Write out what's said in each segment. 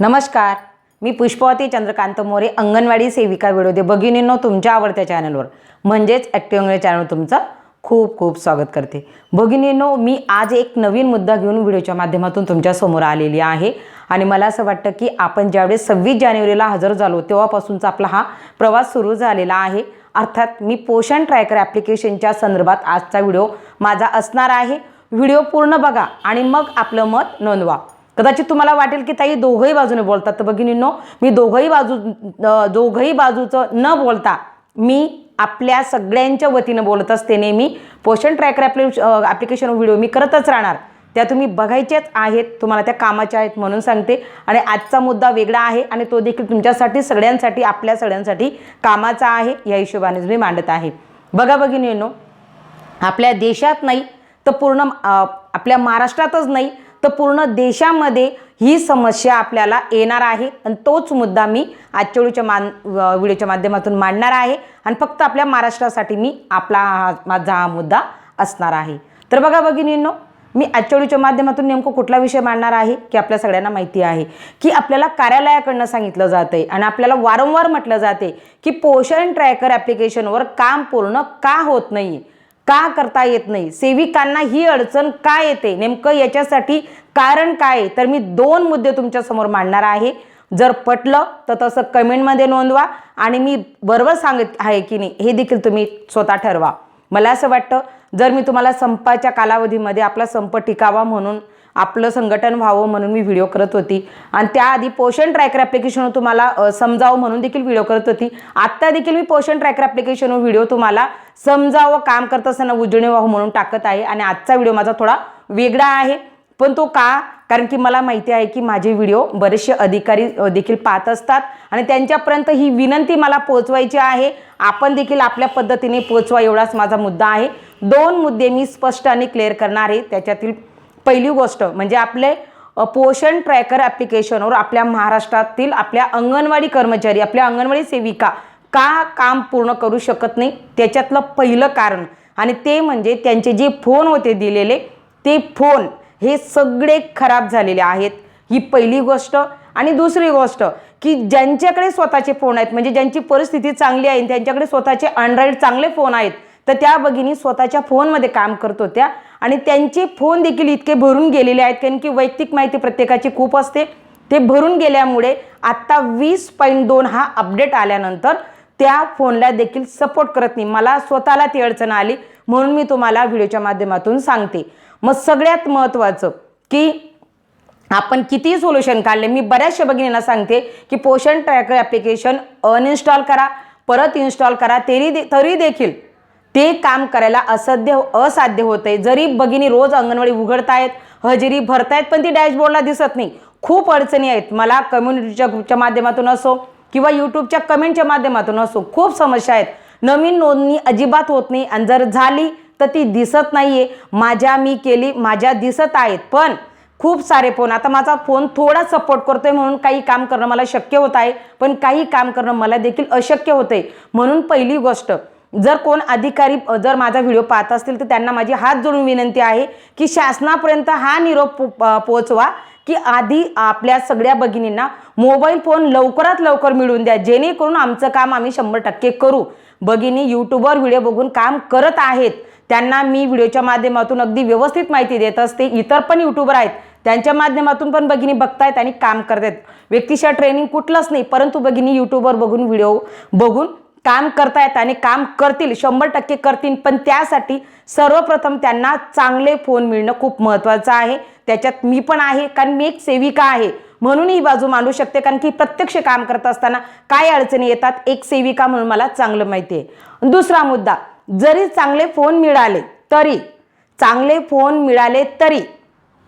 नमस्कार. मी पुष्पवती चंद्रकांत मोरे अंगणवाडी सेविका व्हिडिओ भगिनींनो तुमच्या आवडत्या चॅनलवर. म्हणजेच ॲक्टिव्ह अंगणवाडी चॅनलवर तुमचं खूप खूप स्वागत करते. भगिनींनो मी आज एक नवीन मुद्दा घेऊन व्हिडिओच्या माध्यमातून तुमच्यासमोर आलेली आहे. आणि मला असं वाटतं की आपण ज्यावेळेस सव्वीस जानेवारीला हजर झालो तेव्हापासूनचा आपला हा प्रवास सुरू झालेला आहे. अर्थात मी पोषण ट्रॅकर ॲप्लिकेशनच्या संदर्भात आजचा व्हिडिओ माझा असणार आहे. व्हिडिओ पूर्ण बघा आणि मग आपलं मत नोंदवा. कदाचित तुम्हाला वाटेल की ताई दोघंही बाजूने बोलतात. तर भगिनींनो मी दोघंही बाजू दोघंही बाजूचं न बोलता मी आपल्या सगळ्यांच्या वतीनं बोलत असते नेहमी. पोषण ट्रॅकर ॲप्लि ॲप्लिकेशन व्हिडिओ मी करतच राहणार. त्या तुम्ही बघायच्याच आहेत तुम्हाला त्या कामाच्या आहेत म्हणून सांगते. आणि आजचा मुद्दा वेगळा आहे आणि तो देखील तुमच्यासाठी सगळ्यांसाठी आपल्या सगळ्यांसाठी कामाचा आहे. या हिशोबानेच मी मांडत आहे. बघा भगिनींनो आपल्या देशात नाही तर पूर्ण आपल्या महाराष्ट्रातच नाही तर पूर्ण देशामध्ये ही समस्या आपल्याला येणार आहे. आणि तोच मुद्दा मी आजच्या व्हिडिओच्या मान व्हिडिओच्या माध्यमातून मांडणार आहे. आणि फक्त आपल्या महाराष्ट्रासाठी मी आपला हा माझा हा मुद्दा असणार आहे. तर बघा भगिनींनो मी आजच्या व्हिडिओच्या माध्यमातून नेमकं कुठला विषय मांडणार आहे की आपल्या सगळ्यांना माहिती आहे की आपल्याला कार्यालयाकडनं सांगितलं जातंय आणि आपल्याला वारंवार म्हटलं जाते की पोषण ट्रॅकर ॲप्लिकेशनवर काम पूर्ण का होत नाही का करता येत नाही? सेविकांना ही अडचण का येते? नेमकं याच्यासाठी कारण काय आहे? तर मी दोन मुद्दे तुमच्यासमोर मांडणार आहे. जर पटलं तर तसं कमेंटमध्ये नोंदवा आणि मी बरोबर सांगत आहे की नाही हे देखील तुम्ही स्वतः ठरवा. मला असं वाटतं जर मी तुम्हाला संपाच्या कालावधीमध्ये आपला संप टिकावा म्हणून आपलं संघटन व्हावं म्हणून मी व्हिडिओ करत होती. आणि त्याआधी पोषण ट्रॅकर ॲप्लिकेशनवर तुम्हाला समजावं म्हणून देखील व्हिडिओ करत होती. आत्ता देखील मी पोषण ट्रॅकर ॲप्लिकेशनवर व्हिडिओ तुम्हाला समजावं काम करत असताना उजळणी व्हावं म्हणून टाकत आहे. आणि आजचा व्हिडिओ माझा थोडा वेगळा आहे. पण तो का? कारण की मला माहिती आहे की माझे व्हिडिओ बरेचसे अधिकारी देखील पाहत असतात. आणि त्यांच्यापर्यंत ही विनंती मला पोचवायची आहे. आपण देखील आपल्या पद्धतीने पोचवा एवढाच माझा मुद्दा आहे. दोन मुद्दे मी स्पष्ट आणि क्लिअर करणार आहे. त्याच्यातील पहिली गोष्ट म्हणजे आपले पोषण ट्रॅकर ॲप्लिकेशनवर आपल्या महाराष्ट्रातील आपल्या अंगणवाडी कर्मचारी आपल्या अंगणवाडी सेविका का काम पूर्ण करू शकत नाही? त्याच्यातलं पहिलं कारण आणि ते म्हणजे त्यांचे जे फोन होते दिलेले ते फोन हे सगळे खराब झालेले आहेत. ही पहिली गोष्ट. आणि दुसरी गोष्ट की ज्यांच्याकडे स्वतःचे फोन आहेत म्हणजे ज्यांची परिस्थिती चांगली आहे त्यांच्याकडे स्वतःचे अँड्रॉइड चांगले फोन आहेत तर त्या भगिनी स्वतःच्या फोनमध्ये काम करत होत्या. आणि त्यांचे फोन देखील इतके भरून गेलेले आहेत कारण की वैयक्तिक माहिती प्रत्येकाची खूप असते. ते भरून गेल्यामुळे आत्ता वीस पॉईंट दोन हा अपडेट आल्यानंतर त्या फोनला देखील सपोर्ट करत नाही. मला स्वतःला ती अडचण आली म्हणून मी तुम्हाला व्हिडिओच्या माध्यमातून सांगते. मग सगळ्यात महत्त्वाचं की आपण किती सोल्युशन काढले मी बऱ्याचशा भगिनींना सांगते की पोषण ट्रॅकर ॲप्लिकेशन अनइन्स्टॉल करा परत इन्स्टॉल करा तरी दे तरी देखील ते काम करायला असाध्य असाध्य होते जरी भगिनी रोज अंगणवाडी उघडतायत हजेरी भरतायत पण ती डॅशबोर्डला दिसत नाही. खूप अडचणी आहेत. मला कम्युनिटीच्या ग्रुपच्या माध्यमातून असो किंवा यूट्यूबच्या कमेंटच्या माध्यमातून असो खूप समस्या आहेत. नवीन नोंदणी अजिबात होत नाही आणि जर झाली तर ती दिसत नाहीये. माझ्या मी केली माझ्या दिसत आहेत. पण खूप सारे फोन. आता माझा फोन थोडा सपोर्ट करतोय म्हणून काही काम करणं मला शक्य होत आहे. पण काही काम करणं मला देखील अशक्य होतंय. म्हणून पहिली गोष्ट जर कोण अधिकारी जर माझा व्हिडिओ पाहत असतील तर त्यांना माझी हात जोडून विनंती आहे की शासनापर्यंत हा निरोप पो- पोहोचवा की आधी आपल्या सगळ्या भगिनींना मोबाईल फोन लवकरात लवकर मिळवून द्या जेणेकरून आमचं काम आम्ही शंभर टक्के करू. भगिनी यूट्यूबवर व्हिडिओ बघून काम करत आहेत. त्यांना मी व्हिडिओच्या माध्यमातून अगदी व्यवस्थित माहिती देत असते. इतर पण यूट्यूबर आहेत. त्यांच्या माध्यमातून पण भगिनी बघतायत आणि काम करतायत. व्यक्तिशः ट्रेनिंग कुठलंच नाही परंतु भगिनी यूट्यूबवर बघून व्हिडिओ बघून काम करतायत आणि काम करतील शंभर टक्के करतील पण त्यासाठी सर्वप्रथम त्यांना चांगले फोन मिळणं खूप महत्त्वाचं आहे. त्याच्यात मी पण आहे कारण मी एक सेविका आहे. म्हणून ही बाजू मांडू शकते कारण की प्रत्यक्ष काम करत असताना काय अडचणी येतात एक सेविका म्हणून मला चांगलं माहिती आहे दुसरा मुद्दा जरी चांगले फोन मिळाले तरी चांगले फोन मिळाले तरी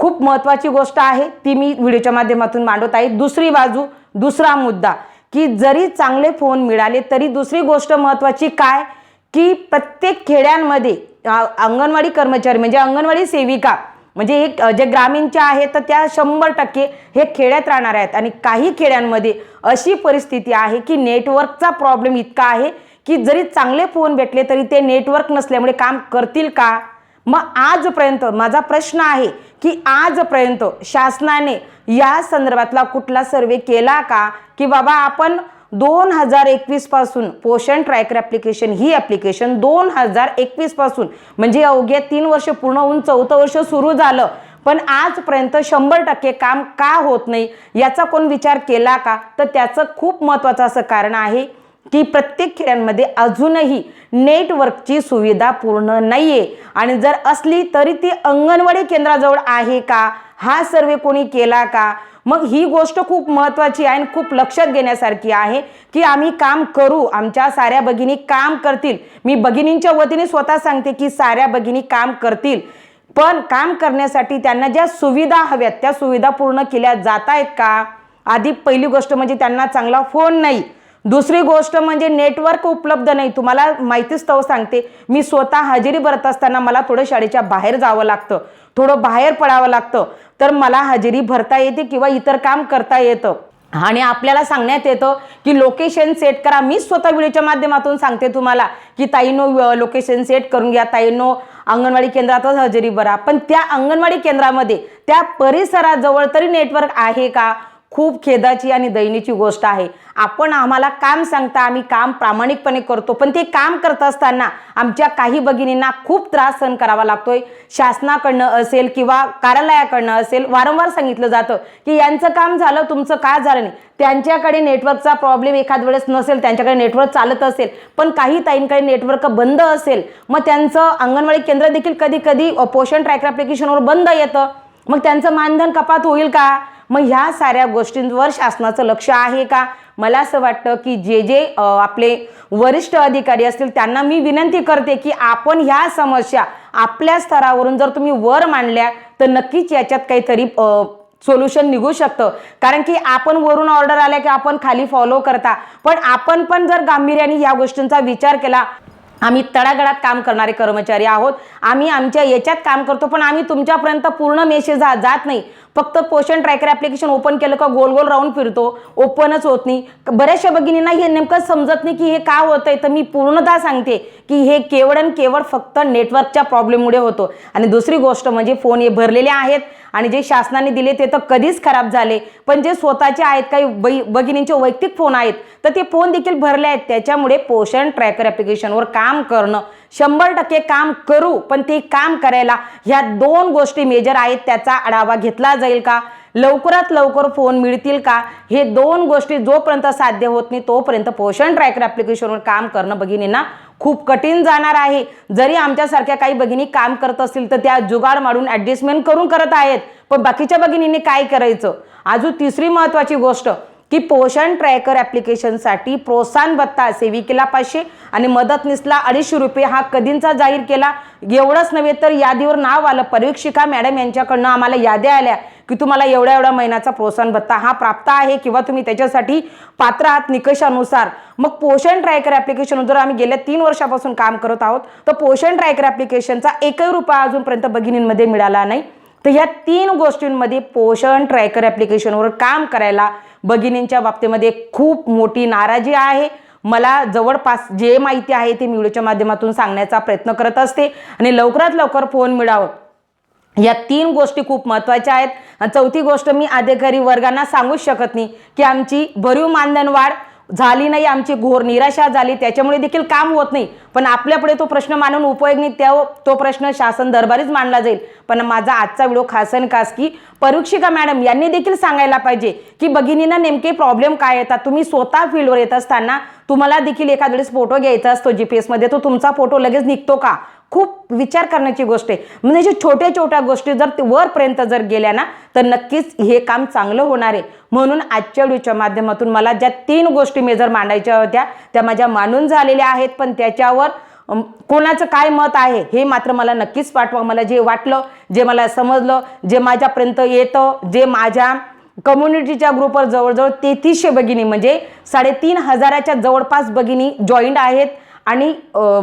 खूप महत्त्वाची गोष्ट आहे ती मी व्हिडिओच्या माध्यमातून मांडत आहे. दुसरी बाजू दुसरा मुद्दा की जरी चांगले फोन मिळाले तरी दुसरी गोष्ट महत्त्वाची काय? की प्रत्येक खेड्यांमध्ये अंगणवाडी कर्मचारी म्हणजे अंगणवाडी सेविका म्हणजे एक जे ग्रामीणच्या आहेत तर त्या शंभर टक्के हे खेड्यात राहणार आहेत. आणि काही खेड्यांमध्ये अशी परिस्थिती आहे की नेटवर्कचा प्रॉब्लेम इतका आहे की जरी चांगले फोन भेटले तरी ते नेटवर्क नसल्यामुळे काम करतील का? मग आजपर्यंत माझा प्रश्न आहे की आजपर्यंत शासनाने या संदर्भातला कुठला सर्वे केला का? की बाबा आपण दोन हजार एकवीसपासून पोषण ट्रॅकर ॲप्लिकेशन ही ॲप्लिकेशन दोन हजार एकवीसपासून म्हणजे अवघ्या तीन वर्ष पूर्ण होऊन चौथं वर्ष सुरू झालं पण आजपर्यंत शंभर टक्के काम का होत नाही? याचा कोण विचार केला का? तर त्याचं खूप महत्त्वाचं असं कारण आहे. की प्रत्येक खेड्यांमध्ये अजूनही नेटवर्कची सुविधा पूर्ण नाही आहे आणि जर असली तरी ती अंगणवाडी केंद्राजवळ आहे का? हा सर्वे कोणी केला का? मग ही गोष्ट खूप महत्त्वाची आहे आणि खूप लक्षात घेण्यासारखी आहे की आम्ही काम करू. आमच्या साऱ्या भगिनी काम करतील. मी भगिनींच्या वतीने स्वतः सांगते की साऱ्या भगिनी काम करतील. पण काम करण्यासाठी त्यांना ज्या सुविधा हव्यात त्या सुविधा पूर्ण केल्या जात आहेत का? आधी पहिली गोष्ट म्हणजे त्यांना चांगला फोन नाही. दुसरी गोष्ट म्हणजे नेटवर्क उपलब्ध नाही. तुम्हाला माहितीच तव सांगते. मी स्वतः हजेरी भरत असताना मला थोडं शाळेच्या बाहेर जावं लागतं. थोडं बाहेर पडावं लागतं. तर मला हजेरी भरता येते किंवा इतर काम करता येतं. आणि आपल्याला सांगण्यात येतं की लोकेशन सेट करा. मी स्वतः व्हिडिओच्या माध्यमातून सांगते तुम्हाला की ताईनो लोकेशन सेट करून घ्या. ताईनो अंगणवाडी केंद्रातच हजेरी भरा. पण त्या अंगणवाडी केंद्रामध्ये त्या परिसराजवळ तरी नेटवर्क आहे का? खूप खेदाची आणि दयनीची गोष्ट आहे. आपण आम्हाला काम सांगता आम्ही काम प्रामाणिकपणे करतो पण ते काम करत असताना आमच्या काही भगिनींना खूप त्रास सहन करावा लागतोय. शासनाकडनं असेल किंवा कार्यालयाकडनं असेल वारंवार सांगितलं जातं की यांचं काम झालं तुमचं का झालं नाही? त्यांच्याकडे नेटवर्कचा प्रॉब्लेम एखाद वेळेस नसेल त्यांच्याकडे नेटवर्क चालत असेल पण काही ताईंकडे नेटवर्क बंद असेल मग त्यांचं अंगणवाडी केंद्र देखील कधी कधी पोषण ट्रॅकर ॲप्लिकेशनवर बंद येतं. मग त्यांचं मानधन कपात होईल का? मग ह्या साऱ्या गोष्टींवर शासनाचं लक्ष आहे का? मला असं वाटतं की जे जे आपले वरिष्ठ अधिकारी असतील त्यांना मी विनंती करते की आपण ह्या समस्या आपल्या स्तरावरून जर तुम्ही वर मांडल्या तर नक्कीच याच्यात काहीतरी सोल्युशन निघू शकतं. कारण की आपण वरून ऑर्डर आल्या की आपण खाली फॉलो करता. पण आपण पण जर गांभीर्याने या गोष्टींचा विचार केला आम्ही तडागडात काम करणारे कर्मचारी आहोत. आम्ही आमच्या याच्यात काम करतो पण आम्ही तुमच्यापर्यंत पूर्ण मेसेज हा जात नाही. फक्त पोषण ट्रॅकर ॲप्लिकेशन ओपन केलं का गोल गोल राऊंड फिरतो? ओपनच होत नाही. बऱ्याचशा भगिनींना हे नेमकं समजत नाही की हे का होतंय. तर मी पूर्णतः सांगते की हे केवळ आणि केवळ फक्त नेटवर्कच्या प्रॉब्लेममुळे होतो. आणि दुसरी गोष्ट म्हणजे फोन हे भरलेले आहेत आणि जे शासनाने दिले ते तर कधीच खराब झाले. पण जे स्वतःचे आहेत काही बै भगिनींचे वैयक्तिक फोन आहेत तर ते फोन देखील भरले आहेत. त्याच्यामुळे पोषण ट्रॅकर ॲप्लिकेशनवर काम करणं शंभर टक्के काम करू पण ते काम करायला ह्या दोन गोष्टी मेजर आहेत त्याचा आढावा घेतला जाईल का? लवकरात लवकर फोन मिळतील का? हे दोन गोष्टी जोपर्यंत साध्य होत नाही तोपर्यंत पोषण ट्रॅकर ॲप्लिकेशनवर काम करणं भगिनींना खूप कठीण जाणार आहे. जरी आमच्यासारख्या काही भगिनी काम करत असतील तर त्या जुगाड मारून ॲडजस्टमेंट करून करत आहेत. पण बाकीच्या भगिनींनी काय करायचं? अजून तिसरी महत्त्वाची गोष्ट की पोषण ट्रॅकर ॲप्लिकेशनसाठी प्रोत्साहन भत्ता सेविकेला पाचशे आणि मदतनीसला अडीचशे रुपये हा कधींचा जाहीर केला? एवढंच नव्हे तर यादीवर नाव आलं. परीक्षिका मॅडम यांच्याकडनं आम्हाला याद्या आल्या की तुम्हाला एवढ्या एवढ्या महिन्याचा प्रोत्साहन भत्ता हा प्राप्त आहे किंवा तुम्ही त्याच्यासाठी पात्र आहात निकषानुसार. मग पोषण ट्रॅकर ॲप्लिकेशन जर आम्ही गेल्या तीन वर्षापासून काम करत आहोत तर पोषण ट्रॅकर ॲप्लिकेशनचा एकही रुपया अजूनपर्यंत भगिनींमध्ये मिळाला नाही. तर ह्या तीन गोष्टींमध्ये पोषण ट्रॅकर ॲप्लिकेशनवर काम करायला भगिनींच्या बाबतीमध्ये खूप मोठी नाराजी आहे. मला जवळपास जे माहिती आहे ते मी व्हिडिओच्या माध्यमातून सांगण्याचा प्रयत्न करत असते. आणि लवकरात लवकर फोन मिळावं. या तीन गोष्टी खूप महत्त्वाच्या आहेत. आणि चौथी गोष्ट मी अधिकारी वर्गांना सांगूच शकत नाही की आमची भरीव मानधन वाढ झाली नाही आमची घोर निराशा झाली त्याच्यामुळे देखील काम होत नाही. पण आपल्यापुढे तो प्रश्न मानून उपयोग नाही त्या तो प्रश्न शासन दरबारीच मांडला जाईल. पण माझा आजचा व्हिडिओ खासन खास की परीक्षिका मॅडम यांनी देखील सांगायला पाहिजे की भगिनींना नेमके प्रॉब्लेम काय येतात? तुम्ही स्वतः फील्डवर येत असताना तुम्हाला देखील एखाद वेळेस फोटो घ्यायचा असतो जी पी एसमध्ये तो तुमचा फोटो लगेच निघतो का? खूप विचार करण्याची गोष्ट आहे. म्हणजे जे छोट्या छोट्या गोष्टी जर वरपर्यंत जर गेल्या ना तर नक्कीच हे काम चांगलं होणार आहे. म्हणून आजच्या व्हिडिओच्या माध्यमातून मला ज्या तीन गोष्टी मी जर मांडायच्या होत्या त्या माझ्या मानून झालेल्या आहेत. पण त्याच्यावर कोणाचं काय मत आहे हे मात्र मला नक्कीच पाठवा. मला जे वाटलं जे मला समजलं जे माझ्यापर्यंत येतं जे माझ्या कम्युनिटीच्या ग्रुपवर जवळजवळ तेहतीसशे भगिनी म्हणजे साडेतीन हजाराच्या जवळपास भगिनी जॉईंट आहेत. आणि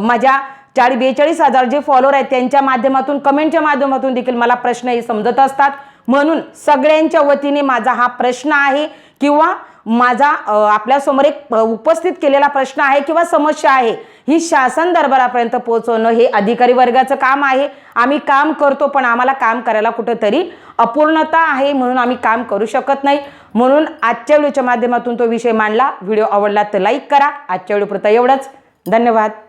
माझ्या चाळीस बेचाळीस हजार जे फॉलोअर आहेत त्यांच्या माध्यमातून कमेंटच्या माध्यमातून देखील मला प्रश्न हे समजत असतात. म्हणून सगळ्यांच्या वतीने माझा हा प्रश्न आहे किंवा माझा आपल्यासमोर एक उपस्थित केलेला प्रश्न आहे किंवा समस्या आहे ही शासन दरबारापर्यंत पोहोचवणं हे अधिकारी वर्गाचं काम आहे. आम्ही काम करतो पण आम्हाला काम करायला कुठंतरी अपूर्णता आहे म्हणून आम्ही काम करू शकत नाही. म्हणून आजच्या व्हिडिओच्या माध्यमातून तो विषय मांडला. व्हिडिओ आवडला तर लाईक करा. आजच्या व्हिडिओपुरता एवढंच. धन्यवाद.